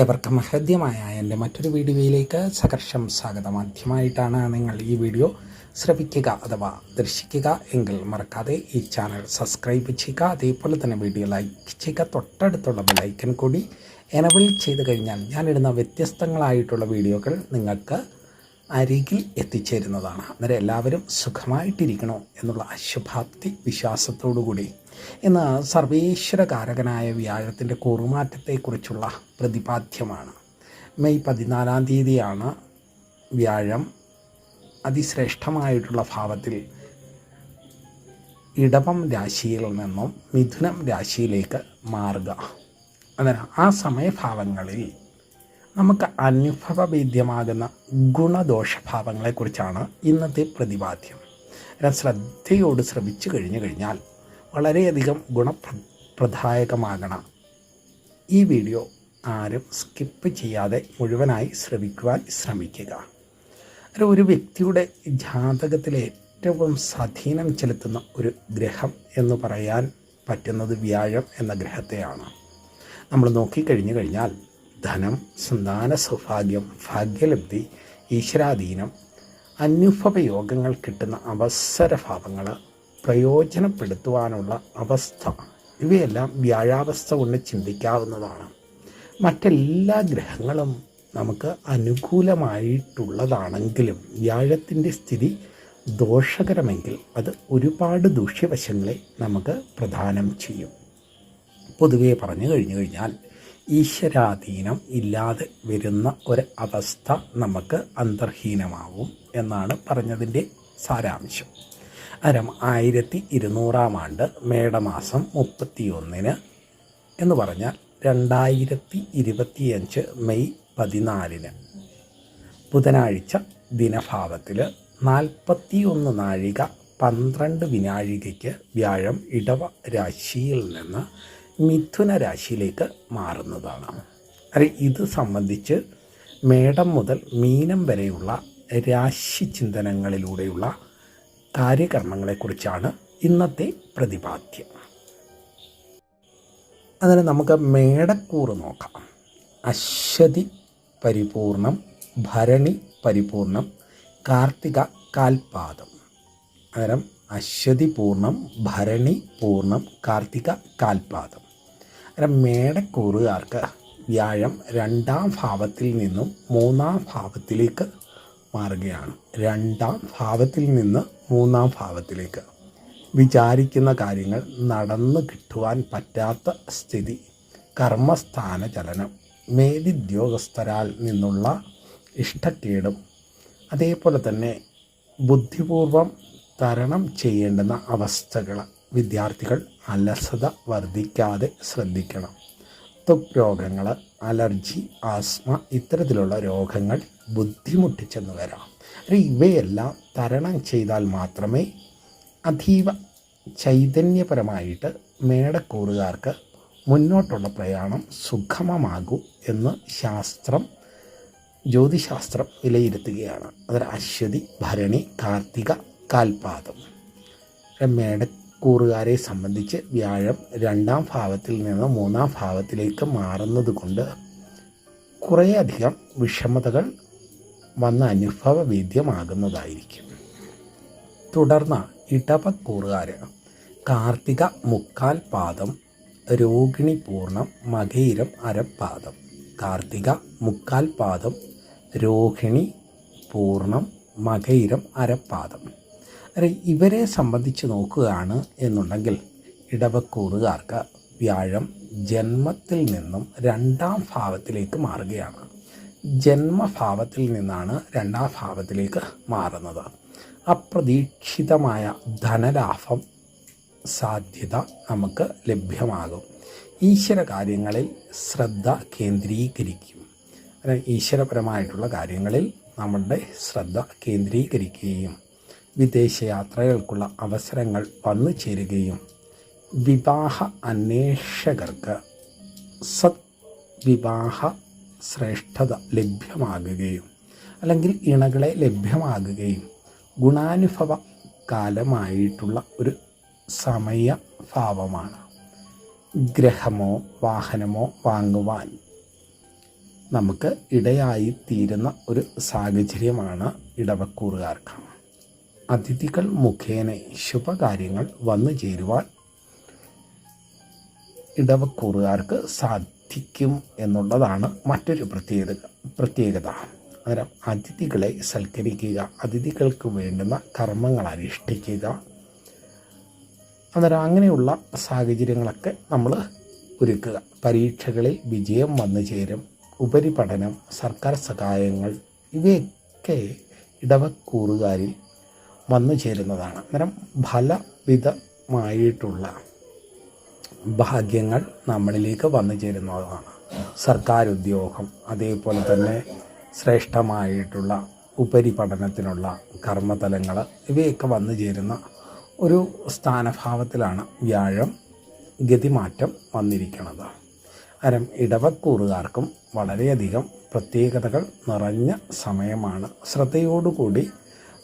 ഏവർക്കും ഹൃദ്യമായ എന്റെ മറ്റൊരു വീഡിയോയിലേക്ക് സകർഷം സ്വാഗതം. ആദ്യമായിട്ടാണ് നിങ്ങൾ ഈ വീഡിയോ ശ്രവിക്കുക അഥവാ ദർശിക്കുക എങ്കിൽ മറക്കാതെ ഈ ചാനൽ സബ്സ്ക്രൈബ് ചെയ്യുക. അതേപോലെ തന്നെ വീഡിയോ ലൈക്ക് ചെയ്യുക. തൊട്ടടുത്തുള്ള ബെലൈക്കൻ കൂടി എനബിൾ ചെയ്ത് കഴിഞ്ഞാൽ ഞാനിടുന്ന വ്യത്യസ്തങ്ങളായിട്ടുള്ള വീഡിയോകൾ നിങ്ങൾക്ക് അരികിൽ എത്തിച്ചേരുന്നതാണ്. അന്നേരം എല്ലാവരും സുഖമായിട്ടിരിക്കണോ എന്നുള്ള അശുഭാപ്തി വിശ്വാസത്തോടുകൂടി. ഇന്ന് സർവേശ്വരകാരകനായ വ്യാഴത്തിന്റെ കുറുമാറ്റത്തെക്കുറിച്ചുള്ള പ്രതിപാദ്യമാണ്. മെയ് പതിനാലാം തീയതിയാണ് വ്യാഴം അതിശ്രേഷ്ഠമായിട്ടുള്ള ഭാവത്തിൽ ഇടവം രാശിയിൽ നിന്നും മിഥുനം രാശിയിലേക്ക് മാറുക. അന്നേരം ആ സമയഭാവങ്ങളിൽ നമുക്ക് അനുഭവവേദ്യമാകുന്ന ഗുണദോഷഭാവങ്ങളെക്കുറിച്ചാണ് ഇന്നത്തെ പ്രതിപാദ്യം. ഞാൻ ശ്രദ്ധയോട് ശ്രമിച്ചു കഴിഞ്ഞു കഴിഞ്ഞാൽ വളരെയധികം ഗുണപ്രദായകമാകണം. ഈ വീഡിയോ ആരും സ്കിപ്പ് ചെയ്യാതെ മുഴുവനായി ശ്രമിക്കുവാൻ ശ്രമിക്കുക. അത് ഒരു വ്യക്തിയുടെ ജാതകത്തിലെ ഏറ്റവും സ്വാധീനം ചെലുത്തുന്ന ഒരു ഗ്രഹം എന്ന് പറയാൻ പറ്റുന്നത് വ്യാഴം എന്ന ഗ്രഹത്തെയാണ്. നമ്മൾ നോക്കിക്കഴിഞ്ഞു കഴിഞ്ഞാൽ ധനം സന്താന സൗഭാഗ്യം ഭാഗ്യലബ്ധി ഈശ്വരാധീനം അനുഭവയോഗങ്ങൾ കിട്ടുന്ന അവസരഭാവങ്ങൾ പ്രയോജനപ്പെടുത്തുവാനുള്ള അവസ്ഥ. ഇവയെല്ലാം വ്യാഴാവസ്ഥ കൊണ്ട് ചിന്തിക്കാവുന്നതാണ്. മറ്റെല്ലാ ഗ്രഹങ്ങളും നമുക്ക് അനുകൂലമായിട്ടുള്ളതാണെങ്കിലും വ്യാഴത്തിന്റെ സ്ഥിതി ദോഷകരമെങ്കിൽ അത് ഒരുപാട് ദൂഷ്യവശങ്ങളെ നമുക്ക് പ്രദാനം ചെയ്യും. പൊതുവേ പറഞ്ഞു കഴിഞ്ഞു കഴിഞ്ഞാൽ ഈശ്വരാധീനം ഇല്ലാതെ വരുന്ന ഒരു അവസ്ഥ നമുക്ക് അന്തർഹീനമാവും എന്നാണ് പറഞ്ഞതിന്റെ സാരാംശം. അരം ആയിരത്തി ഇരുന്നൂറാം ആണ്ട് മേടമാസം മുപ്പത്തിയൊന്നിന് എന്ന് പറഞ്ഞാൽ രണ്ടായിരത്തി ഇരുപത്തിയഞ്ച് മെയ് പതിനാലിന് ബുധനാഴ്ച ദിനഭാവത്തിൽ നാൽപ്പത്തിയൊന്ന് നാഴിക പന്ത്രണ്ട് വിനാഴികയ്ക്ക് വ്യാഴം ഇടവ രാശിയിൽ നിന്ന് മിഥുന രാശിയിലേക്ക് മാറുന്നതാണ്. അല്ലെ ഇത് സംബന്ധിച്ച് മേടം മുതൽ മീനം വരെയുള്ള രാശി ചിന്തനങ്ങളിലൂടെയുള്ള കാര്യകർമ്മങ്ങളെക്കുറിച്ചാണ് ഇന്നത്തെ പ്രതിപാദ്യം. അങ്ങനെ നമുക്ക് മേടക്കൂറ് നോക്കാം. അശ്വതി പരിപൂർണം ഭരണി പരിപൂർണം കാർത്തിക കാൽപാദം. അന്നേരം അശ്വതി പൂർണം ഭരണി പൂർണം കാർത്തിക കാൽപാദം. അന്നേരം മേടക്കൂറുകാർക്ക് വ്യാഴം രണ്ടാം ഭാവത്തിൽ നിന്നും മൂന്നാം ഭാവത്തിലേക്ക് മാറുകയാണ്. രണ്ടാം ഭാവത്തിൽ നിന്ന് മൂന്നാം ഭാവത്തിലേക്ക്. വിചാരിക്കുന്ന കാര്യങ്ങൾ നടന്നു കിട്ടുവാൻ പറ്റാത്ത സ്ഥിതി. കർമ്മസ്ഥാന ചലനം മേലുദ്യോഗസ്ഥരാൽ നിന്നുള്ള ഇഷ്ടക്കേടും. അതേപോലെ തന്നെ ബുദ്ധിപൂർവം തരണം ചെയ്യേണ്ടുന്ന അവസ്ഥകൾ വിദ്യാർത്ഥികൾ അലസത വർദ്ധിക്കാതെ ശ്രദ്ധിക്കണം. ത്വക് രോഗങ്ങൾ അലർജി ആസ്മ ഇത്തരത്തിലുള്ള രോഗങ്ങൾ ബുദ്ധിമുട്ടിച്ചെന്ന് വരാം. ഇവയെല്ലാം തരണം ചെയ്താൽ മാത്രമേ അതീവ ചൈതന്യപരമായിട്ട് മേടക്കൂറുകാർക്ക് മുന്നോട്ടുള്ള പ്രയാണം സുഗമമാകൂ എന്ന് ശാസ്ത്രം ജ്യോതിശാസ്ത്രം വിലയിരുത്തുകയാണ്. അതൊരു അശ്വതി ഭരണി കാർത്തിക കാൽപാദം. മേടക്കൂറുകാരെ സംബന്ധിച്ച് വ്യാഴം രണ്ടാം ഭാവത്തിൽ നിന്ന് മൂന്നാം ഭാവത്തിലേക്ക് മാറുന്നത് കൊണ്ട് കുറേയധികം വിഷമതകൾ വന്ന അനുഭവ വേദ്യമാകുന്നതായിരിക്കും തുടർന്ന് ഇടവക്കൂറുകാർ കാർത്തിക മുക്കാൽ പാദം രോഹിണി പൂർണം മകയിരം അരപ്പാദം. കാർത്തിക മുക്കാൽ പാദം രോഹിണി പൂർണം മകയിരം അരപ്പാദം. ഇവരെ സംബന്ധിച്ച് നോക്കുകയാണ് എന്നുണ്ടെങ്കിൽ ഇടവക്കൂറുകാർക്ക് വ്യാഴം ജന്മത്തിൽ നിന്നും രണ്ടാം ഭാവത്തിലേക്ക് മാറുകയാണ്. ജന്മഭാവത്തിൽ നിന്നാണ് രണ്ടാം ഭാവത്തിലേക്ക് മാറുന്നത്. അപ്രതീക്ഷിതമായ ധനലാഭം സാധ്യത നമുക്ക് ലഭ്യമാകും. ഈശ്വര കാര്യങ്ങളിൽ ശ്രദ്ധ കേന്ദ്രീകരിക്കും. ഈശ്വരപരമായിട്ടുള്ള കാര്യങ്ങളിൽ നമ്മളുടെ ശ്രദ്ധ കേന്ദ്രീകരിക്കുകയും വിദേശയാത്രകൾക്കുള്ള അവസരങ്ങൾ വന്നു ചേരുകയും വിവാഹ അന്വേഷകർക്ക് സത് വിവാഹ ശ്രേഷ്ഠത ലഭ്യമാകുകയും അല്ലെങ്കിൽ ഇണകളെ ലഭ്യമാകുകയും ഗുണാനുഭവ കാലമായിട്ടുള്ള ഒരു സമയ സമയഭാവമാണ്. ഗ്രഹമോ വാഹനമോ വാങ്ങുവാൻ നമുക്ക് ഇടയായി തീരുന്ന ഒരു സാഹചര്യമാണ് ഇടവക്കൂറുകാർക്ക്. അതിഥികൾ മുഖേന ശുഭകാര്യങ്ങൾ വന്നു ചേരുവാൻ ഇടവക്കൂറുകാർക്ക് സാധിക്കും എന്നുള്ളതാണ് മറ്റൊരു പ്രത്യേകത പ്രത്യേകത. അന്നേരം അതിഥികളെ സൽക്കരിക്കുക അതിഥികൾക്ക് വേണ്ടുന്ന കർമ്മങ്ങൾ അനുഷ്ഠിക്കുക. അന്നേരം അങ്ങനെയുള്ള സാഹചര്യങ്ങളൊക്കെ നമ്മൾ ഒരുക്കുക. പരീക്ഷകളിൽ വിജയം വന്നു ചേരും. ഉപരിപഠനം സർക്കാർ സഹായങ്ങൾ ഇവയൊക്കെ ഇടവക്കൂറുകാരിൽ വന്നു ചേരുന്നതാണ്. അന്നേരം ഫലവിധമായിട്ടുള്ള ഭാഗ്യങ്ങൾ നമ്മളിലേക്ക് വന്നു ചേരുന്നതാണ്. സർക്കാർ ഉദ്യോഗം അതേപോലെ തന്നെ ശ്രേഷ്ഠമായിട്ടുള്ള ഉപരിപഠനത്തിനുള്ള കർമ്മതലങ്ങൾ ഇവയൊക്കെ വന്നു ചേരുന്ന ഒരു സ്ഥാനഭാവത്തിലാണ് വ്യാഴം ഗതിമാറ്റം വന്നിരിക്കുന്നത്. അരം ഇടവക്കൂറുകാർക്കും വളരെയധികം പ്രത്യേകതകൾ നിറഞ്ഞ സമയമാണ്. ശ്രദ്ധയോടുകൂടി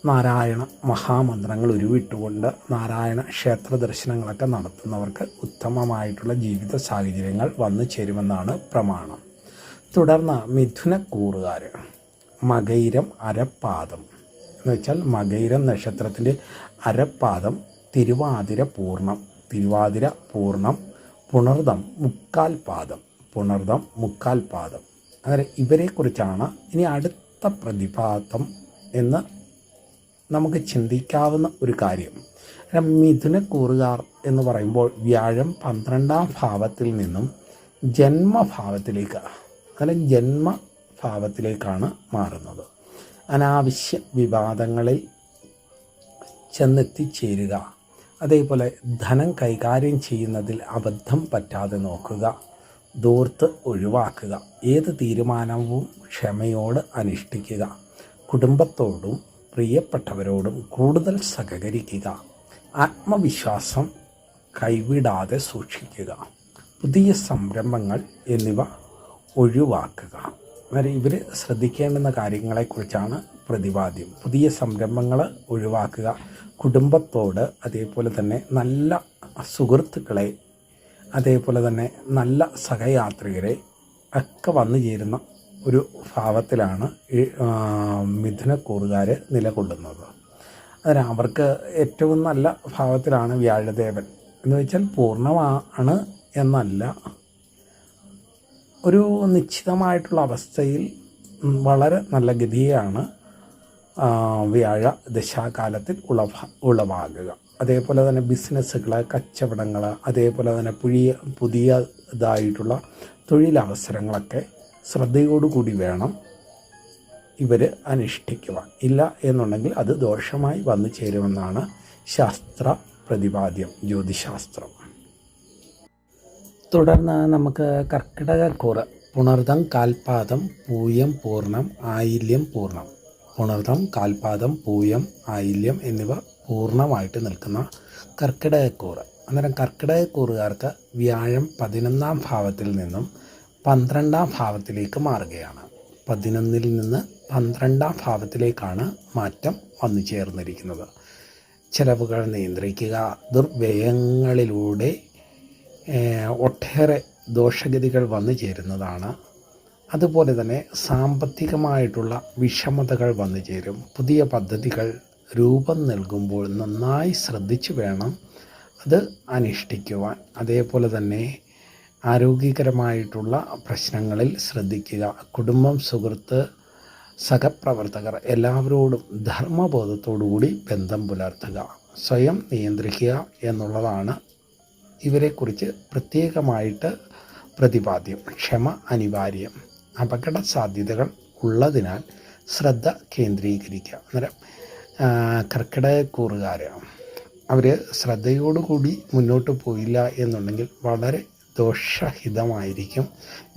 നാരായണ മഹാമന്ത്രങ്ങൾ ഉരുവിട്ടുകൊണ്ട് നാരായണ ക്ഷേത്ര ദർശനങ്ങളൊക്കെ നടത്തുന്നവർക്ക് ഉത്തമമായിട്ടുള്ള ജീവിത സാഹചര്യങ്ങൾ വന്നു ചേരുമെന്നാണ് പ്രമാണം. തുടർന്ന് മിഥുനക്കൂറുകാർ മകൈരം അരപ്പാദം. എന്ന് വെച്ചാൽ മകൈരം നക്ഷത്രത്തിന്റെ അരപ്പാദം തിരുവാതിര പൂർണം തിരുവാതിര പൂർണം പുണർദം മുക്കാൽ പാദം പുണർദം മുക്കാൽ പാദം. അങ്ങനെ ഇവരെക്കുറിച്ചാണ് ഇനി അടുത്ത പ്രതിഭാതം എന്ന് നമുക്ക് ചിന്തിക്കാവുന്ന ഒരു കാര്യം. മിഥുനക്കൂറുകാർ എന്ന് പറയുമ്പോൾ വ്യാഴം പന്ത്രണ്ടാം ഭാവത്തിൽ നിന്നും ജന്മഭാവത്തിലേക്ക് അങ്ങനെ ജന്മഭാവത്തിലേക്കാണ് മാറുന്നത്. അനാവശ്യ വിവാദങ്ങളിൽ ചെന്നെത്തിച്ചേരുക അതേപോലെ ധനം കൈകാര്യം ചെയ്യുന്നതിൽ അബദ്ധം പറ്റാതെ നോക്കുക ദൂർത്ത് ഒഴിവാക്കുക ഏത് തീരുമാനവും ക്ഷമയോട് അനുഷ്ഠിക്കുക കുടുംബത്തോടും പ്രിയപ്പെട്ടവരോടും കൂടുതൽ സഹകരിക്കുക. ആത്മവിശ്വാസം കൈവിടാതെ സൂക്ഷിക്കുക. പുതിയ സംരംഭങ്ങൾ എന്നിവ ഒഴിവാക്കുക. അങ്ങനെ ഇവർ ശ്രദ്ധിക്കേണ്ടുന്ന കാര്യങ്ങളെക്കുറിച്ചാണ് പ്രതിപാദ്യം. പുതിയ സംരംഭങ്ങൾ ഒഴിവാക്കുക. കുടുംബത്തോട് അതേപോലെ തന്നെ നല്ല സുഹൃത്തുക്കളെ അതേപോലെ തന്നെ നല്ല സഹയാത്രികരെ ഒക്കെ വന്നു ചേരുന്ന ഒരു ഭാവത്തിലാണ് ഈ മിഥുനക്കൂറുകാർ നിലകൊള്ളുന്നത്. അതിന് അവർക്ക് ഏറ്റവും നല്ല ഭാവത്തിലാണ് വ്യാഴദേവൻ. എന്ന് വെച്ചാൽ പൂർണമാണ് എന്നല്ല. ഒരു നിശ്ചിതമായിട്ടുള്ള അവസ്ഥയിൽ വളരെ നല്ല ഗതിയാണ് വ്യാഴ ദശാകാലത്തിൽ ഉളവ ഉളവാകുക. അതേപോലെ തന്നെ ബിസിനസ്സുകൾ കച്ചവടങ്ങൾ അതേപോലെ തന്നെ പുതിയ പുതിയതായിട്ടുള്ള തൊഴിലവസരങ്ങളൊക്കെ ശ്രദ്ധയോടുകൂടി വേണം ഇവർ അനുഷ്ഠിക്കുവാൻ. ഇല്ല എന്നുണ്ടെങ്കിൽ അത് ദോഷമായി വന്നു ചേരുമെന്നാണ് ശാസ്ത്ര പ്രതിപാദ്യം ജ്യോതിശാസ്ത്രം. തുടർന്ന് നമുക്ക് കർക്കിടകക്കൂറ് പുണർദം കാൽപാദം പൂയം പൂർണം ആയില്യം പൂർണം. പുണർദം കാൽപാദം പൂയം ആയില്യം എന്നിവ പൂർണമായിട്ട് നിൽക്കുന്ന കർക്കിടകക്കൂറ്. അന്നേരം കർക്കിടകക്കൂറുകാർക്ക് വ്യാഴം പതിനൊന്നാം ഭാവത്തിൽ നിന്നും പന്ത്രണ്ടാം ഭാവത്തിലേക്ക് മാറുകയാണ്. പതിനൊന്നിൽ നിന്ന് പന്ത്രണ്ടാം ഭാവത്തിലേക്കാണ് മാറ്റം വന്നു ചേർന്നിരിക്കുന്നത്. ചിലവുകൾ നിയന്ത്രിക്കുക ദുർവ്യയങ്ങളിലൂടെ ഒട്ടേറെ ദോഷഗതികൾ വന്നു ചേരുന്നതാണ്. അതുപോലെ തന്നെ സാമ്പത്തികമായിട്ടുള്ള വിഷമതകൾ വന്നു ചേരും. പുതിയ പദ്ധതികൾ രൂപം നൽകുമ്പോൾ നന്നായി ശ്രദ്ധിച്ചു വേണം അത് അനുഷ്ഠിക്കുവാൻ. അതേപോലെ തന്നെ ആരോഗ്യകരമായിട്ടുള്ള പ്രശ്നങ്ങളിൽ ശ്രദ്ധിക്കുക. കുടുംബം സുഹൃത്ത് സഹപ്രവർത്തകർ എല്ലാവരോടും ധർമ്മബോധത്തോടുകൂടി ബന്ധം പുലർത്തുക. സ്വയം നിയന്ത്രിക്കുക എന്നുള്ളതാണ് ഇവരെക്കുറിച്ച് പ്രത്യേകമായിട്ട് പ്രതിപാദ്യം. ക്ഷമ അനിവാര്യം. അപകട സാധ്യതകൾ ഉള്ളതിനാൽ ശ്രദ്ധ കേന്ദ്രീകരിക്കുക. അന്നേരം കർക്കിടകക്കൂറുകാർ അവർ ശ്രദ്ധയോടുകൂടി മുന്നോട്ട് പോയില്ല എന്നുണ്ടെങ്കിൽ വളരെ ദോഷഹിതമായിരിക്കും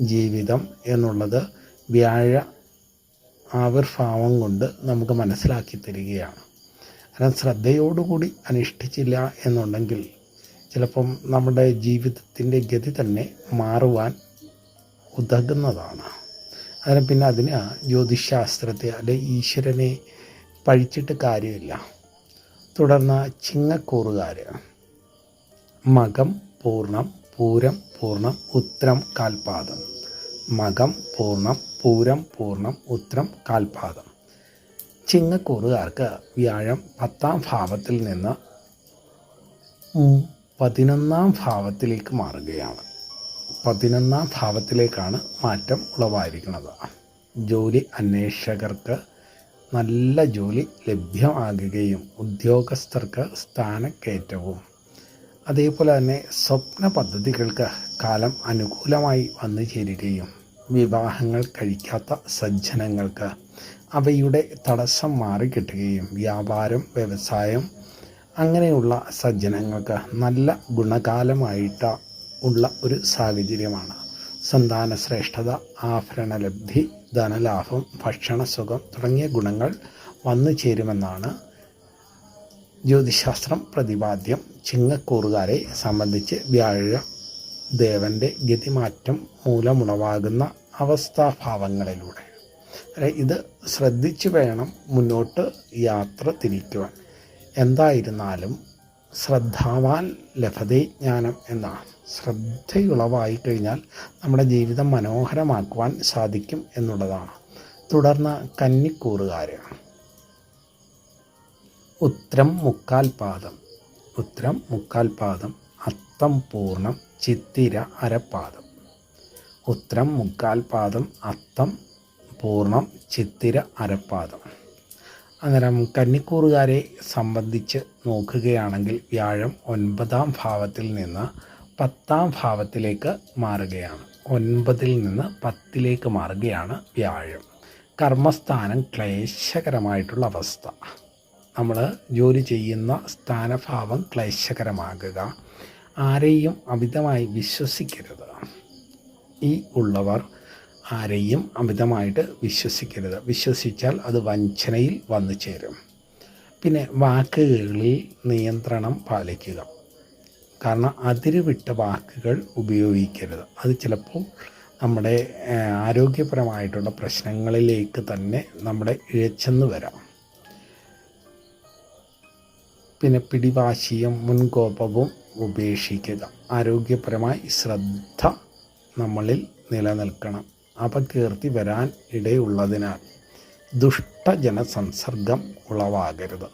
ജീവിതം എന്നുള്ളത് വ്യാഴ ആവിർഭാവം കൊണ്ട് നമുക്ക് മനസ്സിലാക്കി തരികയാണ്. കാരണം ശ്രദ്ധയോടുകൂടി അനുഷ്ഠിച്ചില്ല എന്നുണ്ടെങ്കിൽ ചിലപ്പം നമ്മുടെ ജീവിതത്തിന്റെ ഗതി തന്നെ മാറുവാൻ ഉതകുന്നതാണ്. അതിന് പിന്നെ അതിന് ജ്യോതിശാസ്ത്രത്തെ അല്ലെ ഈശ്വരനെ പഴിച്ചിട്ട് കാര്യമില്ല. തുടർന്ന് ചിങ്ങക്കൂറുകാർ മകം പൂർണം പൂരം പൂർണം ഉത്രം കാൽപാദം. മകം പൂർണം പൂരം പൂർണം ഉത്രം കാൽപാദം. ചിങ്ങക്കൂറുകാർക്ക് വ്യാഴം പത്താം ഭാവത്തിൽ നിന്ന് പതിനൊന്നാം ഭാവത്തിലേക്ക് മാറുകയാണ്. പതിനൊന്നാം ഭാവത്തിലേക്കാണ് മാറ്റം ഉളവായിരിക്കുന്നത്. ജോലി അന്വേഷകർക്ക് നല്ല ജോലി ലഭ്യമാകുകയും ഉദ്യോഗസ്ഥർക്ക് സ്ഥാനക്കയറ്റവും അതേപോലെ തന്നെ സ്വപ്ന പദ്ധതികൾക്ക് കാലം അനുകൂലമായി വന്നു ചേരുകയും വിവാഹങ്ങൾ കഴിക്കാത്ത സജ്ജനങ്ങൾക്ക് അവയുടെ തടസ്സം മാറിക്കിട്ടുകയും വ്യാപാരം വ്യവസായം അങ്ങനെയുള്ള സജ്ജനങ്ങൾക്ക് നല്ല ഗുണകാലമായിട്ട് ഉള്ള ഒരു സാഹചര്യമാണ്. സന്താന ശ്രേഷ്ഠത ആഭരണലബ്ധി ധനലാഭം ഭക്ഷണസുഖം തുടങ്ങിയ ഗുണങ്ങൾ വന്നു ചേരുമെന്നാണ് ജ്യോതിശാസ്ത്രം പ്രതിപാദ്യം ചിങ്ങക്കൂറുകാരെ സംബന്ധിച്ച് വ്യാഴ ദേവന്റെ ഗതിമാറ്റം മൂലമുളവാകുന്ന അവസ്ഥാഭാവങ്ങളിലൂടെ. ഇത് ശ്രദ്ധിച്ചു വേണം മുന്നോട്ട് യാത്ര തിരിക്കുവാൻ. എന്തായിരുന്നാലും ശ്രദ്ധാവാൻ ലഭതേ ജ്ഞാനം എന്നാണ്. ശ്രദ്ധയുളവായി കഴിഞ്ഞാൽ നമ്മുടെ ജീവിതം മനോഹരമാക്കുവാൻ സാധിക്കും എന്നുള്ളതാണ്. തുടർന്ന് കന്നിക്കൂറുകാർ ഉത്രം മുക്കാൽ പാദം. ഉത്രം മുക്കാൽ പാദം. അത്തം പൂർണം ചിത്തിര അരപ്പാദം. ഉത്രം മുക്കാൽ പാദം. അത്തം പൂർണം ചിത്തിര അരപ്പാദം. അങ്ങനെ കന്നിക്കൂറുകാരെ സംബന്ധിച്ച് നോക്കുകയാണെങ്കിൽ വ്യാഴം ഒൻപതാം ഭാവത്തിൽ നിന്ന് പത്താം ഭാവത്തിലേക്ക് മാറുകയാണ്. ഒൻപതിൽ നിന്ന് പത്തിലേക്ക് മാറുകയാണ് വ്യാഴം. കർമ്മസ്ഥാനം ക്ലേശകരമായിട്ടുള്ള അവസ്ഥ. നമ്മൾ ജോലി ചെയ്യുന്ന സ്ഥാനഭാവം ക്ലേശകരമാകുക. ആരെയും അമിതമായി വിശ്വസിക്കരുത്. ഈ ഉള്ളവർ ആരെയും അമിതമായിട്ട് വിശ്വസിക്കരുത്. വിശ്വസിച്ചാൽ അത് വഞ്ചനയിൽ വന്നു ചേരും. പിന്നെ വാക്കുകളിൽ നിയന്ത്രണം പാലിക്കുക. കാരണം അതിരുവിട്ട വാക്കുകൾ ഉപയോഗിക്കരുത്. അത് ചിലപ്പോൾ നമ്മുടെ ആരോഗ്യപരമായിട്ടുള്ള പ്രശ്നങ്ങളിലേക്ക് തന്നെ നമ്മുടെ ഇഴച്ചെന്ന് വരാം. പിന്നെ പിടിവാശിയും മുൻകോപവും ഉപേക്ഷിക്കുക. ആരോഗ്യപരമായി ശ്രദ്ധ നമ്മളിൽ നിലനിൽക്കണം. അപകീർത്തി വരാൻ ഇടയുള്ളതിനാൽ ദുഷ്ടജനസംസർഗം ഉളവാകരുത്.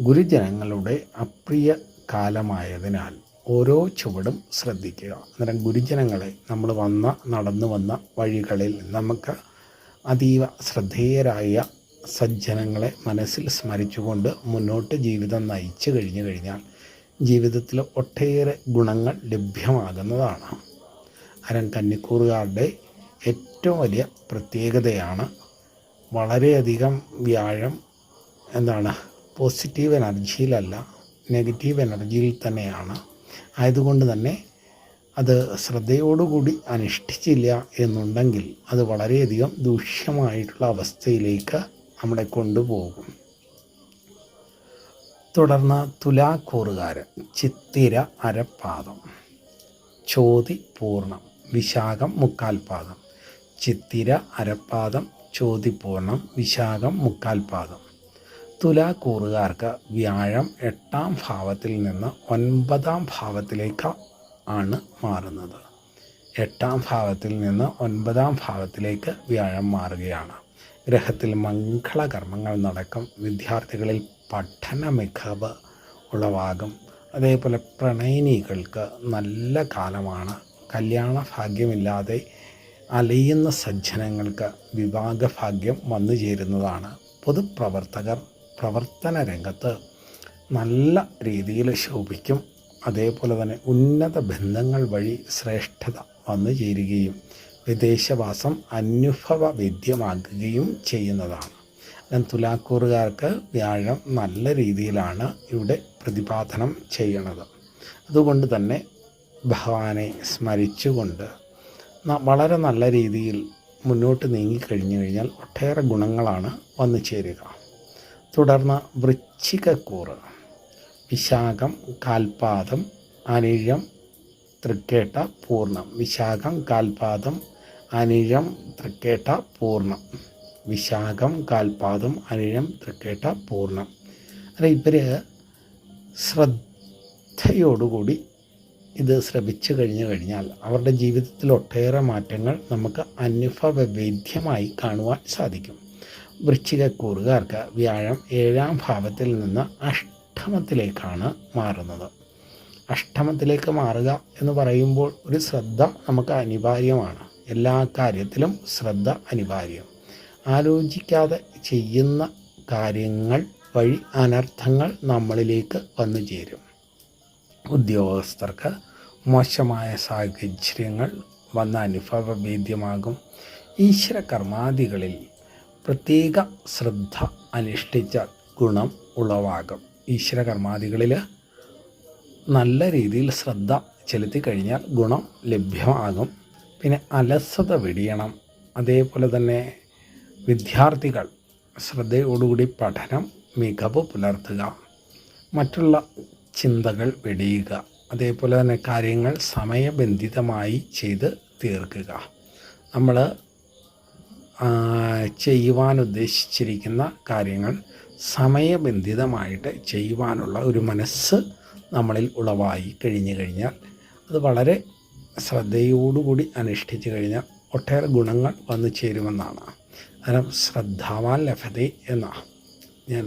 ഗുരുജനങ്ങളുടെ അപ്രിയ കാലമായതിനാൽ ഓരോ ചുവടും ശ്രദ്ധിക്കുക. അന്നേരം ഗുരുജനങ്ങളെ നമ്മൾ വന്ന നടന്നു വന്ന വഴികളിൽ നമുക്ക് അതീവ ശ്രദ്ധേയരായ സജ്ജനങ്ങളെ മനസ്സിൽ സ്മരിച്ചുകൊണ്ട് മുന്നോട്ട് ജീവിതം നയിച്ചു കഴിഞ്ഞു കഴിഞ്ഞാൽ ജീവിതത്തിൽ ഒട്ടേറെ ഗുണങ്ങൾ ലഭ്യമാകുന്നതാണ്. അരം കന്നിക്കൂറുകാരുടെ ഏറ്റവും വലിയ പ്രത്യേകതയാണ് വളരെയധികം വ്യാഴം എന്താണ് പോസിറ്റീവ് എനർജിയിലല്ല നെഗറ്റീവ് എനർജിയിൽ തന്നെയാണ്. ആയതുകൊണ്ട് തന്നെ അത് ശ്രദ്ധയോടുകൂടി അനുഷ്ഠിച്ചില്ല എന്നുണ്ടെങ്കിൽ അത് വളരെയധികം ദൂഷ്യമായിട്ടുള്ള അവസ്ഥയിലേക്ക് നമ്മളെ കൊണ്ടുപോകും. തുടർന്ന് തുലാക്കൂറുകാരൻ ചിത്തിര അരപ്പാദം. ചോതി പൂർണം വിശാഖം മുക്കാൽപാദം ചിത്തിര അരപ്പാദം ചോതി പൂർണം വിശാഖം മുക്കാൽപാദം തുലാക്കൂറുകാർക്ക് വ്യാഴം എട്ടാം ഭാവത്തിൽ നിന്ന് ഒൻപതാം ഭാവത്തിലേക്ക് ആണ് മാറുന്നത്. എട്ടാം ഭാവത്തിൽ നിന്ന് ഒൻപതാം ഭാവത്തിലേക്ക് വ്യാഴം മാറുകയാണ്. ഗ്രഹത്തിൽ മംഗളകർമ്മങ്ങൾ നടക്കും. വിദ്യാർത്ഥികളിൽ പഠന മികവ് ഉളവാകും. അതേപോലെ പ്രണയിനികൾക്ക് നല്ല കാലമാണ്. കല്യാണ ഭാഗ്യമില്ലാതെ അലയുന്ന സജ്ജനങ്ങൾക്ക് വിവാഹ ഭാഗ്യം വന്നു ചേരുന്നതാണ്. പൊതുപ്രവർത്തകർ പ്രവർത്തന രംഗത്ത് നല്ല രീതിയിൽ ശോഭിക്കും. അതേപോലെ തന്നെ ഉന്നത ബന്ധങ്ങൾ വഴി ശ്രേഷ്ഠത വന്നു ചേരുകയും വിദേശവാസം അനുഭവ വിദ്യമാക്കുകയും ചെയ്യുന്നതാണ് തുലാക്കൂറുകാർക്ക് വ്യാഴം നല്ല രീതിയിലാണ് ഇവിടെ പ്രതിപാദനം ചെയ്യണത്. അതുകൊണ്ട് തന്നെ ഭഗവാനെ സ്മരിച്ചുകൊണ്ട് വളരെ നല്ല രീതിയിൽ മുന്നോട്ട് നീങ്ങിക്കഴിഞ്ഞു കഴിഞ്ഞാൽ ഒട്ടേറെ ഗുണങ്ങളാണ് വന്നു ചേരുക. തുടർന്ന് വൃശ്ചികക്കൂറ് വിശാഖം കാൽപാദം അനിഴം തൃക്കേട്ട പൂർണം. വിശാഖം കാൽപാദം അനിഴം തൃക്കേട്ട പൂർണം. വിശാഖം കാൽപാദം അനിഴം തൃക്കേട്ട പൂർണം. അല്ല ഇവർ ശ്രദ്ധയോടുകൂടി ഇത് ശ്രമിച്ചു കഴിഞ്ഞു കഴിഞ്ഞാൽ അവരുടെ ജീവിതത്തിൽ ഒട്ടേറെ മാറ്റങ്ങൾ നമുക്ക് അനുഭവവേദ്യമായി കാണുവാൻ സാധിക്കും. വൃശ്ചികക്കൂറുകാർക്ക് വ്യാഴം ഏഴാം ഭാവത്തിൽ നിന്ന് അഷ്ടമത്തിലേക്കാണ് മാറുന്നത്. അഷ്ടമത്തിലേക്ക് മാറുക എന്ന് പറയുമ്പോൾ ഒരു ശ്രദ്ധ നമുക്ക് അനിവാര്യമാണ്. എല്ലാ കാര്യത്തിലും ശ്രദ്ധ അനിവാര്യം. ആലോചിക്കാതെ ചെയ്യുന്ന കാര്യങ്ങൾ വഴി അനർത്ഥങ്ങൾ നമ്മളിലേക്ക് വന്നു ചേരും. ഉദ്യോഗസ്ഥർക്ക് മോശമായ സാഹചര്യങ്ങൾ വന്ന അനുഭവവേദ്യമാകും ഈശ്വര കർമാദികളിൽ പ്രത്യേക ശ്രദ്ധ അനുഷ്ഠിച്ച ഗുണം ഉളവാകും. ഈശ്വര കർമാദികളിൽ നല്ല രീതിയിൽ ശ്രദ്ധ ചെലുത്തി കഴിഞ്ഞാൽ ഗുണം ലഭ്യമാകും. പിന്നെ അലസത വെടിയണം. അതേപോലെ തന്നെ വിദ്യാർത്ഥികൾ ശ്രദ്ധയോടുകൂടി പഠനം മികവ് പുലർത്തുക. മറ്റുള്ള ചിന്തകൾ വെടിയുക. അതേപോലെ തന്നെ കാര്യങ്ങൾ സമയബന്ധിതമായി ചെയ്ത് തീർക്കുക. നമ്മൾ ചെയ്യുവാൻ ഉദ്ദേശിച്ചിരിക്കുന്ന കാര്യങ്ങൾ സമയബന്ധിതമായിട്ട് ചെയ്യുവാനുള്ള ഒരു മനസ്സ് നമ്മളിൽ ഉളവായി കഴിഞ്ഞു കഴിഞ്ഞാൽ അത് വളരെ ശ്രദ്ധയോടുകൂടി അനുഷ്ഠിച്ചു കഴിഞ്ഞാൽ ഒട്ടേറെ ഗുണങ്ങൾ വന്നു ചേരുമെന്നാണ്. അനം ശ്രദ്ധാവാൻ ലഭതി എന്നാണ് ഞാൻ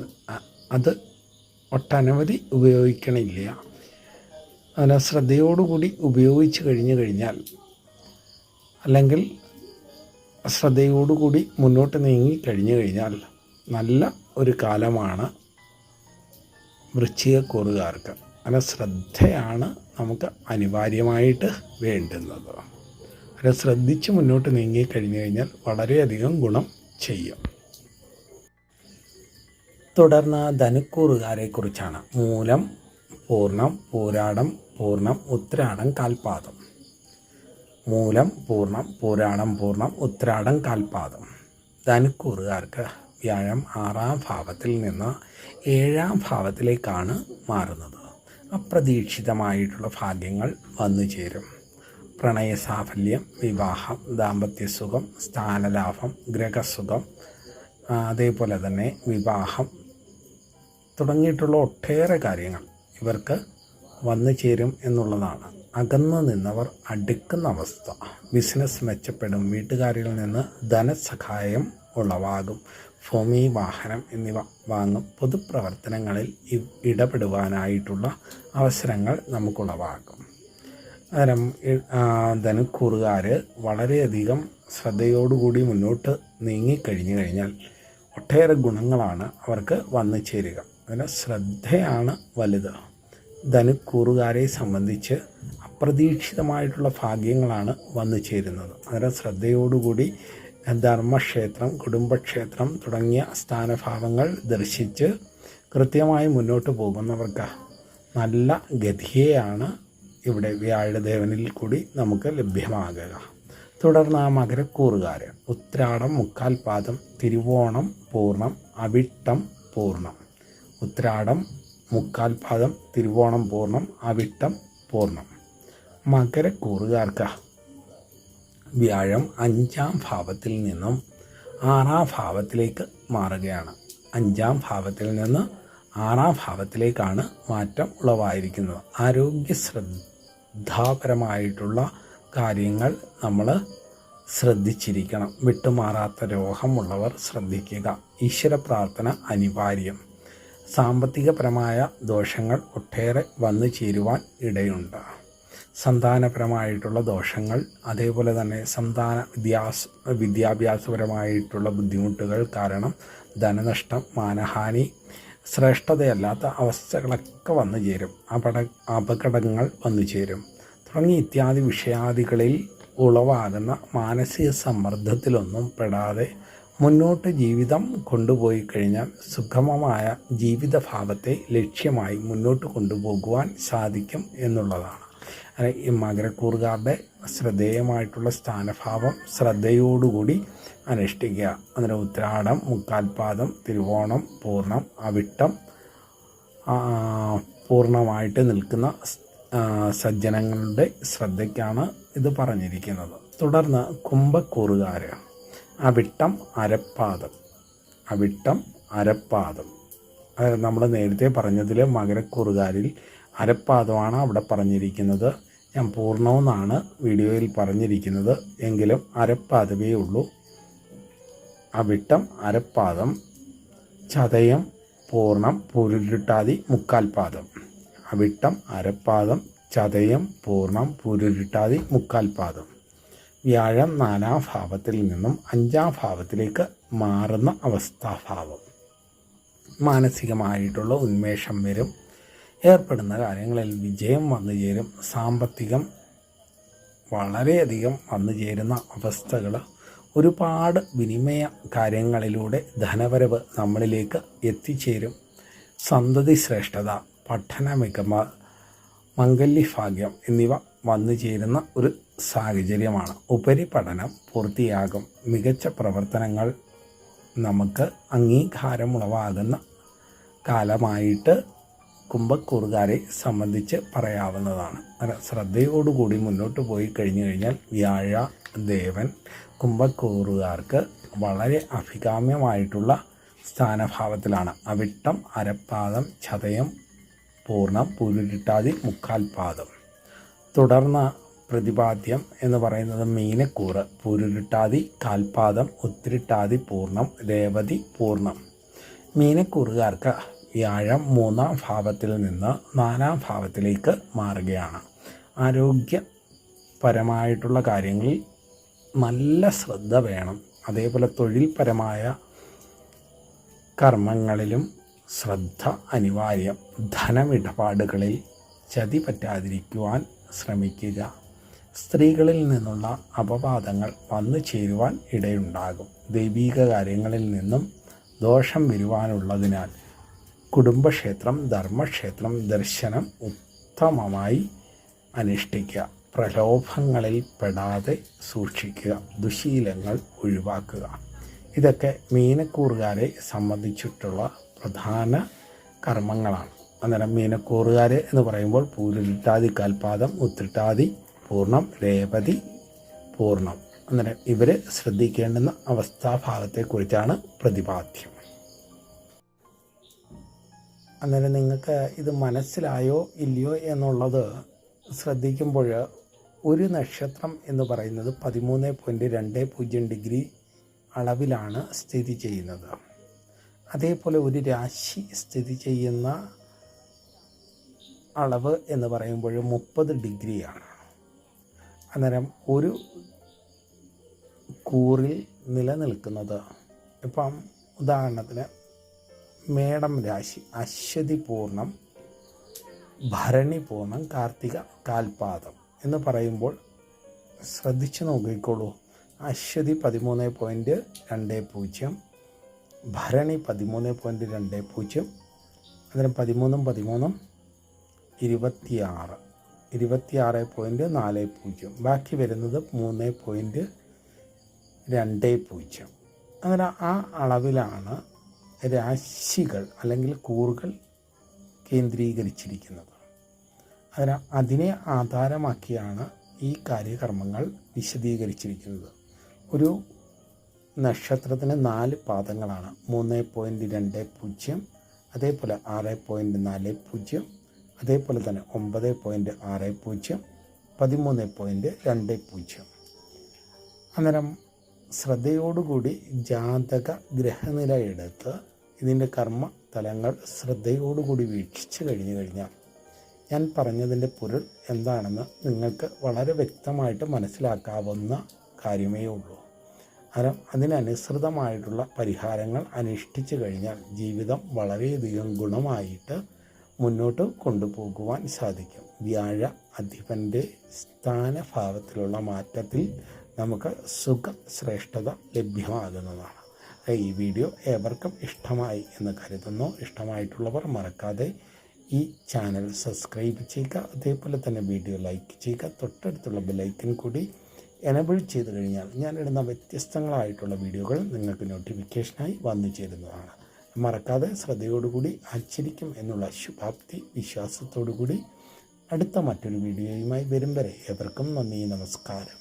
അത് ഒട്ടനവധി ഉപയോഗിക്കണില്ല. അതിനെ ശ്രദ്ധയോടുകൂടി ഉപയോഗിച്ച് കഴിഞ്ഞു കഴിഞ്ഞാൽ അല്ലെങ്കിൽ ശ്രദ്ധയോടുകൂടി മുന്നോട്ട് നീങ്ങി കഴിഞ്ഞു കഴിഞ്ഞാൽ നല്ല ഒരു കാലമാണ് വൃശ്ചികക്കൂറുകാർക്ക്. അങ്ങനെ ശ്രദ്ധയാണ് നമുക്ക് അനിവാര്യമായിട്ട് വേണ്ടുന്നത്. അത് ശ്രദ്ധിച്ച് മുന്നോട്ട് നീങ്ങി കഴിഞ്ഞു കഴിഞ്ഞാൽ വളരെയധികം ഗുണം ചെയ്യും. തുടർന്ന് ധനുക്കൂറുകാരെ കുറിച്ചാണ് മൂലം പൂർണം പൂരാടം പൂർണം ഉത്രാടം കാൽപാദം. മൂലം പൂർണം പൂരാടം പൂർണം ഉത്രാടം കാൽപാദം. ധനുക്കൂറുകാർക്ക് വ്യാഴം ആറാം ഭാവത്തിൽ നിന്ന് ഏഴാം ഭാവത്തിലേക്കാണ് മാറുന്നത്. അപ്രതീക്ഷിതമായിട്ടുള്ള ഭാഗ്യങ്ങൾ വന്നു ചേരും. പ്രണയസാഫല്യം വിവാഹം ദാമ്പത്യസുഖം സ്ഥാനലാഭം ഗ്രഹസുഖം അതേപോലെ തന്നെ വിവാഹം തുടങ്ങിയിട്ടുള്ള ഒട്ടേറെ കാര്യങ്ങൾ ഇവർക്ക് വന്നു ചേരും എന്നുള്ളതാണ്. അകന്നു നിന്നവർ അടുക്കുന്ന അവസ്ഥ. ബിസിനസ് മെച്ചപ്പെടും. വീട്ടുകാരിൽ നിന്ന് ധനസഹായം ഉളവാകും. ഭൂമി വാഹനം എന്നിവ വാങ്ങും. പൊതുപ്രവർത്തനങ്ങളിൽ ഇടപെടുവാനായിട്ടുള്ള അവസരങ്ങൾ നമുക്കുളവാക്കും അന്നേരം ധനുക്കൂറുകാർ വളരെയധികം ശ്രദ്ധയോടുകൂടി മുന്നോട്ട് നീങ്ങിക്കഴിഞ്ഞു കഴിഞ്ഞാൽ ഒട്ടേറെ ഗുണങ്ങളാണ് അവർക്ക് വന്നു ചേരുക. അതിന് ശ്രദ്ധയാണ് വലുത്. ധനുക്കൂറുകാരെ സംബന്ധിച്ച് അപ്രതീക്ഷിതമായിട്ടുള്ള ഭാഗ്യങ്ങളാണ് വന്നു ചേരുന്നത്. അതിന് ശ്രദ്ധയോടുകൂടി ധർമ്മക്ഷേത്രം കുടുംബക്ഷേത്രം തുടങ്ങിയ സ്ഥാനഭാവങ്ങൾ ദർശിച്ച് കൃത്യമായി മുന്നോട്ട് പോകുന്നവർക്ക് നല്ല ഗതിയെയാണ് ഇവിടെ വ്യാഴദേവനിൽ കൂടി നമുക്ക് ലഭ്യമാകുക. തുടർന്ന് ആ മകരക്കൂറുകാർ ഉത്രാടം മുക്കാൽ പാദം തിരുവോണം പൂർണം അവിട്ടം പൂർണം. ഉത്രാടം മുക്കാൽ പാദം തിരുവോണം പൂർണം അവിട്ടം പൂർണം. മകരക്കൂറുകാർക്ക് വ്യാഴം അഞ്ചാം ഭാവത്തിൽ നിന്നും ആറാം ഭാവത്തിലേക്ക് മാറുകയാണ്. അഞ്ചാം ഭാവത്തിൽ നിന്ന് ആറാം ഭാവത്തിലേക്കാണ് മാറ്റം ഉളവായിരിക്കുന്നത്. ആരോഗ്യ ശ്രദ്ധാപരമായിട്ടുള്ള കാര്യങ്ങൾ നമ്മൾ ശ്രദ്ധിച്ചിരിക്കണം. വിട്ടുമാറാത്ത രോഗമുള്ളവർ ശ്രദ്ധിക്കുക. ഈശ്വര പ്രാർത്ഥന അനിവാര്യം. സാമ്പത്തികപരമായ ദോഷങ്ങൾ ഒട്ടേറെ വന്നു ചേരുവാൻ ഇടയുണ്ട്. സന്താനപരമായിട്ടുള്ള ദോഷങ്ങൾ അതേപോലെ തന്നെ സന്താന വിദ്യാസ വിദ്യാഭ്യാസപരമായിട്ടുള്ള ബുദ്ധിമുട്ടുകൾ കാരണം ധനനഷ്ടം മാനഹാനി ശ്രേഷ്ഠതയല്ലാത്ത അവസ്ഥകളൊക്കെ വന്നു ചേരും. അപട അപകടങ്ങൾ വന്നു ചേരും. തുടങ്ങി ഇത്യാദി വിഷയാദികളിൽ ഉളവാകുന്ന മാനസിക സമ്മർദ്ദത്തിലൊന്നും പെടാതെ മുന്നോട്ട് ജീവിതം കൊണ്ടുപോയി കഴിഞ്ഞാൽ സുഗമമായ ജീവിതഭാവത്തെ ലക്ഷ്യമായി മുന്നോട്ട് കൊണ്ടുപോകുവാൻ സാധിക്കും എന്നുള്ളതാണ്. മകരക്കൂറുകാരുടെ ശ്രദ്ധേയമായിട്ടുള്ള സ്ഥാനഭാവം ശ്രദ്ധയോടുകൂടി അനുഷ്ഠിക്കുക. അതിന് ഉത്രാടം മുക്കാൽപാദം തിരുവോണം പൂർണം അവിട്ടം പൂർണമായിട്ട് നിൽക്കുന്ന സജ്ജനങ്ങളുടെ ശ്രദ്ധയ്ക്കാണ് ഇത് പറഞ്ഞിരിക്കുന്നത്. തുടർന്ന് കുംഭക്കൂറുകാർ അവിട്ടം അരപ്പാദം. അവിട്ടം അരപ്പാദം. നമ്മൾ നേരത്തെ പറഞ്ഞതിൽ മകരക്കൂറുകാരിൽ അരപ്പാദമാണ് അവിടെ പറഞ്ഞിരിക്കുന്നത്. ഞാൻ പൂർണമെന്നാണ് വീഡിയോയിൽ പറഞ്ഞിരിക്കുന്നത്. എങ്കിലും അരപ്പാദമേ ഉള്ളൂ. അവിട്ടം അരപ്പാദം ചതയം പൂർണം പുരുരുട്ടാതി മുക്കാൽപാദം അവിട്ടം അരപ്പാദം ചതയം പൂർണം പുരുരുട്ടാതി മുക്കാൽപാദം വ്യാഴം നാലാം ഭാവത്തിൽ നിന്നും അഞ്ചാം ഭാവത്തിലേക്ക് മാറുന്ന അവസ്ഥാഭാവം. മാനസികമായിട്ടുള്ള ഉന്മേഷം വരും. ഏർപ്പെടുന്ന കാര്യങ്ങളിൽ വിജയം വന്നു ചേരും. സാമ്പത്തികം വളരെയധികം വന്നു ചേരുന്ന അവസ്ഥകൾ ഒരുപാട് വിനിമയ കാര്യങ്ങളിലൂടെ ധനവരവ് നമ്മളിലേക്ക് എത്തിച്ചേരും. സന്തതി ശ്രേഷ്ഠത പഠന മികമ മംഗല്യഭാഗ്യം എന്നിവ വന്നു ചേരുന്ന ഒരു സാഹചര്യമാണ്. ഉപരിപഠനം പൂർത്തിയാകും. മികച്ച പ്രവർത്തനങ്ങൾ നമുക്ക് അംഗീകാരമുളവാകുന്ന കാലമായിട്ട് കുംഭക്കൂറുകാരെ സംബന്ധിച്ച് പറയാവുന്നതാണ്. അങ്ങനെ ശ്രദ്ധയോടുകൂടി മുന്നോട്ട് പോയി കഴിഞ്ഞു കഴിഞ്ഞാൽ വ്യാഴ ദേവൻ കുംഭക്കൂറുകാർക്ക് വളരെ അഭികാമ്യമായിട്ടുള്ള സ്ഥാനഭാവത്തിലാണ്. അവിട്ടം അരപ്പാദം ചതയം പൂർണം പുരുരിട്ടാതി മുക്കാൽ പാദം തുടർന്ന് പ്രതിപാദ്യം എന്ന് പറയുന്നത് മീനക്കൂറ് പുരുരിട്ടാതി കാൽപാദം ഉത്തിരിട്ടാതി പൂർണം രേവതി പൂർണം. മീനക്കൂറുകാർക്ക് വ്യാഴം മൂന്നാം ഭാവത്തിൽ നിന്ന് നാലാം ഭാവത്തിലേക്ക് മാറുകയാണ്. ആരോഗ്യപരമായിട്ടുള്ള കാര്യങ്ങളിൽ നല്ല ശ്രദ്ധ വേണം. അതേപോലെ തൊഴിൽപരമായ കർമ്മങ്ങളിലും ശ്രദ്ധ അനിവാര്യം. ധനമിടപാടുകളിൽ ചതി പറ്റാതിരിക്കുവാൻ ശ്രമിക്കുക. സ്ത്രീകളിൽ നിന്നുള്ള അപവാദങ്ങൾ വന്നു ചേരുവാൻ ഇടയുണ്ടാകും. ദൈവീക കാര്യങ്ങളിൽ നിന്നും ദോഷം വരുവാനുള്ളതിനാൽ കുടുംബക്ഷേത്രം ധർമ്മക്ഷേത്രം ദർശനം ഉത്തമമായി അനുഷ്ഠിക്കുക. പ്രലോഭങ്ങളിൽ പെടാതെ സൂക്ഷിക്കുക. ദുശീലങ്ങൾ ഒഴിവാക്കുക. ഇതൊക്കെ മീനക്കൂറുകാരെ സംബന്ധിച്ചിട്ടുള്ള പ്രധാന കർമ്മങ്ങളാണ്. അന്നേരം മീനക്കൂറുകാർ എന്ന് പറയുമ്പോൾ പൂരിട്ടാതി കാൽപാദം ഉത്തിട്ടാതി പൂർണം രേവതി പൂർണം. അന്നേരം ഇവർ ശ്രദ്ധിക്കേണ്ടുന്ന അവസ്ഥാഭാഗത്തെക്കുറിച്ചാണ് പ്രതിപാദ്യം. അന്നേരം നിങ്ങൾക്ക് ഇത് മനസ്സിലായോ ഇല്ലയോ എന്നുള്ളത് ശ്രദ്ധിക്കുമ്പോൾ ഒരു നക്ഷത്രം എന്ന് പറയുന്നത് പതിമൂന്ന് പോയിന്റ് രണ്ട് പൂജ്യം ഡിഗ്രി അളവിലാണ് സ്ഥിതി ചെയ്യുന്നത്. അതേപോലെ ഒരു രാശി സ്ഥിതി ചെയ്യുന്ന അളവ് എന്ന് പറയുമ്പോൾ മുപ്പത് ഡിഗ്രിയാണ്. അന്നേരം ഒരു കൂറിൽ നിലനിൽക്കുന്നത്. ഇപ്പം ഉദാഹരണത്തിന് മേടം രാശി അശ്വതി പൂർണം ഭരണി പൂർണം കാർത്തിക കാൽപാദം എന്ന് പറയുമ്പോൾ ശ്രദ്ധിച്ചു നോക്കിക്കോളൂ. അശ്വതി പതിമൂന്ന് പോയിന്റ് രണ്ട് പൂജ്യം ഭരണി പതിമൂന്ന് പോയിന്റ് രണ്ട് പൂജ്യം അതിന് പതിമൂന്നും പതിമൂന്നും ഇരുപത്തിയാറ് ഇരുപത്തിയാറ് പോയിന്റ് നാല് പൂജ്യം. ബാക്കി വരുന്നത് മൂന്ന് പോയിന്റ് രണ്ട് പൂജ്യം. അങ്ങനെ ആ അളവിലാണ് രാശികൾ അല്ലെങ്കിൽ കൂറുകൾ കേന്ദ്രീകരിച്ചിരിക്കുന്നത്. അതിന് അതിനെ ആധാരമാക്കിയാണ് ഈ കാര്യകർമ്മങ്ങൾ വിശദീകരിച്ചിരിക്കുന്നത്. ഒരു നക്ഷത്രത്തിന് നാല് പാദങ്ങളാണ്. മൂന്ന് പോയിന്റ് രണ്ട് പൂജ്യം അതേപോലെ ആറ് പോയിന്റ് നാല് പൂജ്യം അതേപോലെ തന്നെ ഒമ്പത് പോയിന്റ് ആറ് പൂജ്യം പതിമൂന്ന് പോയിന്റ് രണ്ട് പൂജ്യം. അന്നേരം ശ്രദ്ധയോടുകൂടി ജാതക ഗ്രഹനില എടുത്ത് ഇതിന്റെ കർമ്മ തലങ്ങൾ ശ്രദ്ധയോടുകൂടി വീക്ഷിച്ചു കഴിഞ്ഞു കഴിഞ്ഞാൽ ഞാൻ പറഞ്ഞതിന്റെ പൊരുൾ എന്താണെന്ന് നിങ്ങൾക്ക് വളരെ വ്യക്തമായിട്ട് മനസ്സിലാക്കാവുന്ന കാര്യമേ ഉള്ളൂ. കാരണം അതിനനുസൃതമായിട്ടുള്ള പരിഹാരങ്ങൾ അനുഷ്ഠിച്ചു കഴിഞ്ഞാൽ ജീവിതം വളരെയധികം ഗുണമായിട്ട് മുന്നോട്ട് കൊണ്ടുപോകുവാൻ സാധിക്കും. വ്യാഴ അധിപന്റെ സ്ഥാനഭാവത്തിലുള്ള മാറ്റത്തിൽ നമുക്ക് സുഖ ശ്രേഷ്ഠത ലഭ്യമാകുന്നതാണ്. ഈ വീഡിയോ ഏവർക്കും ഇഷ്ടമായി എന്ന് കരുതുന്നു. ഇഷ്ടമായിട്ടുള്ളവർ മറക്കാതെ ഈ ചാനൽ സബ്സ്ക്രൈബ് ചെയ്യുക. അതേപോലെ തന്നെ വീഡിയോ ലൈക്ക് ചെയ്യുക. തൊട്ടടുത്തുള്ള ബെലൈക്കൻ കൂടി എനബിൾ ചെയ്ത് കഴിഞ്ഞാൽ ഞാനിടുന്ന വ്യത്യസ്തങ്ങളായിട്ടുള്ള വീഡിയോകൾ നിങ്ങൾക്ക് നോട്ടിഫിക്കേഷനായി വന്നു ചേരുന്നതാണ്. മറക്കാതെ ശ്രദ്ധയോടുകൂടി ആചരിക്കും എന്നുള്ള ശുഭാപ്തി വിശ്വാസത്തോടു കൂടി അടുത്ത മറ്റൊരു വീഡിയോയുമായി വരും വരെ ഏവർക്കും നന്ദി നമസ്കാരം.